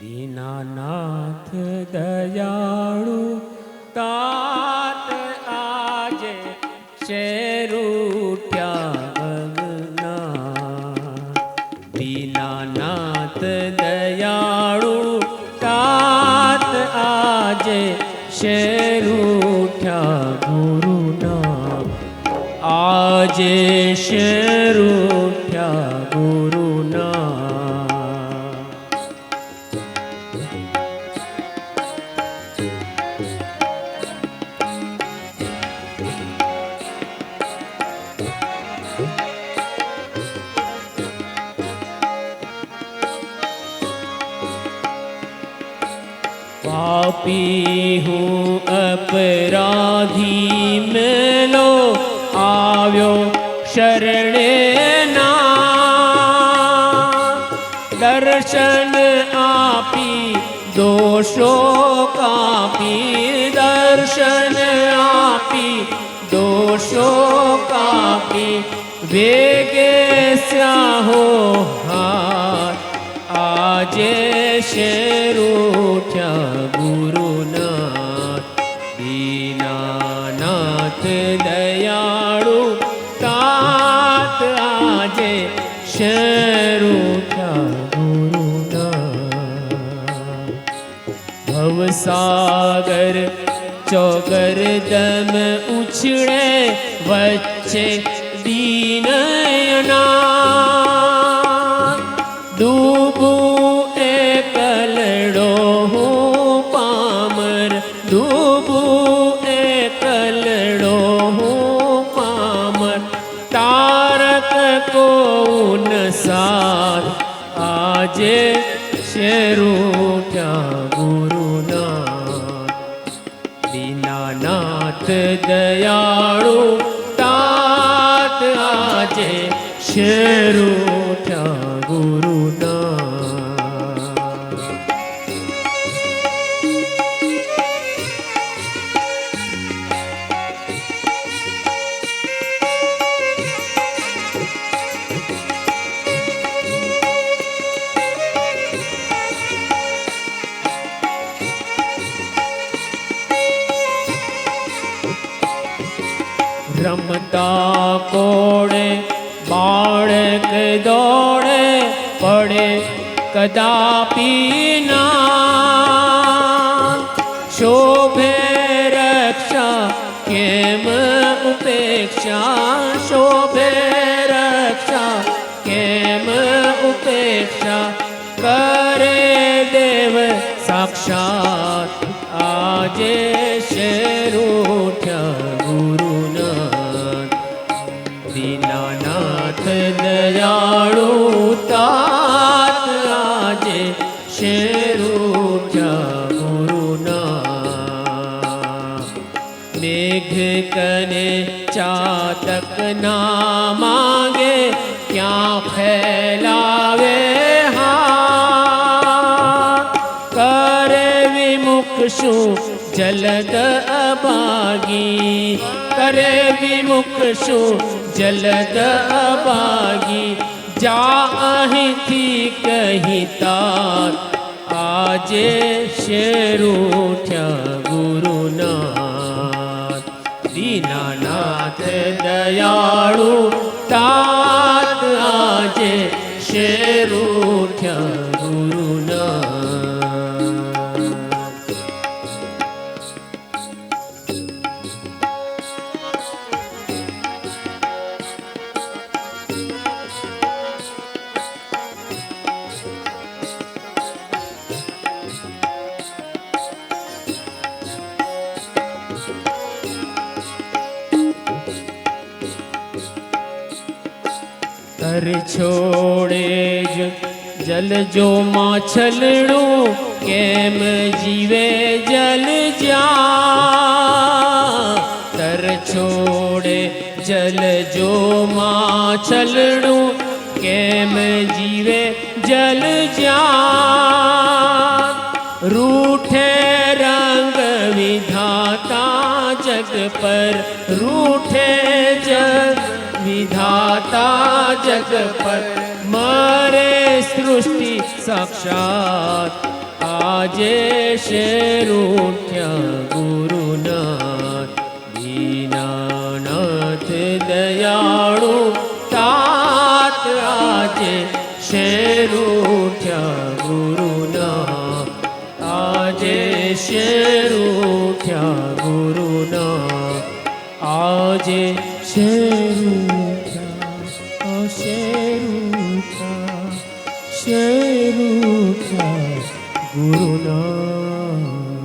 દીનાનાથ દયાળુ તાત આજે શેરૂટ્યા ગગના દીનાનાથ દયાળુ તાત આજે શેરૂઠ્યા ગુરુના. આજે શેરૂઠ્યા ગુરુના पापी हूँ, अपराधी मिलो, आव्यो शरण ना। दर्शन आपी, दोषो कापी, दर्शन आपी, दोषो कापी, वेगे स्याहो આજે શેરૂઠ્યા ગુરુનાથ. દીનાનાથ દયાળુ તાત આજે શેરૂઠ્યા ગુરુનાથ. ભવસાગર ચોગર દમ ઉછળે વચ્ચે દીનયના સાર આજે શેરું ત્યાં ગુરુના દીનાનાથ દયાળુ તાત આજે શેરું કોડે બાળક દોડે પડે કદાપી ના શોભે રક્ષા કેમ ઉપેક્ષા શોભે રક્ષા કેમ ઉપેક્ષા કરે દેવ સાક્ષાત આજે दयाळू तात राजे शेरूच्या गुरुना मेघ कने क्या फैलावे हाँ करे विमुक्षु जलद अबागी, करे विमुक्षु जलद अबागी जाहि थी कही तार। आजे शेरूठ्या गुरु नाथ। दीनानाथ दयालु, तात आजे शेरूठ्या कर छोड़े जो जल जो माछलो केम जीवे जल जा। कर छोड़े जल जो माछलो केम जीवे जल जा। रूठे रंग विधाता जग पर, रूठे जग વિધાતા જગ પર મારે સૃષ્ટિ સાક્ષાત આજે શેરૂઠ્યા ગુરુનાથ દીનાનાથ દયાળુ તાત આજે શેરૂઠ્યા ગુરુના આજે શેરૂઠ્યા ગુરુના આજે શેરૂઠ્યા રૂપ ગુરુના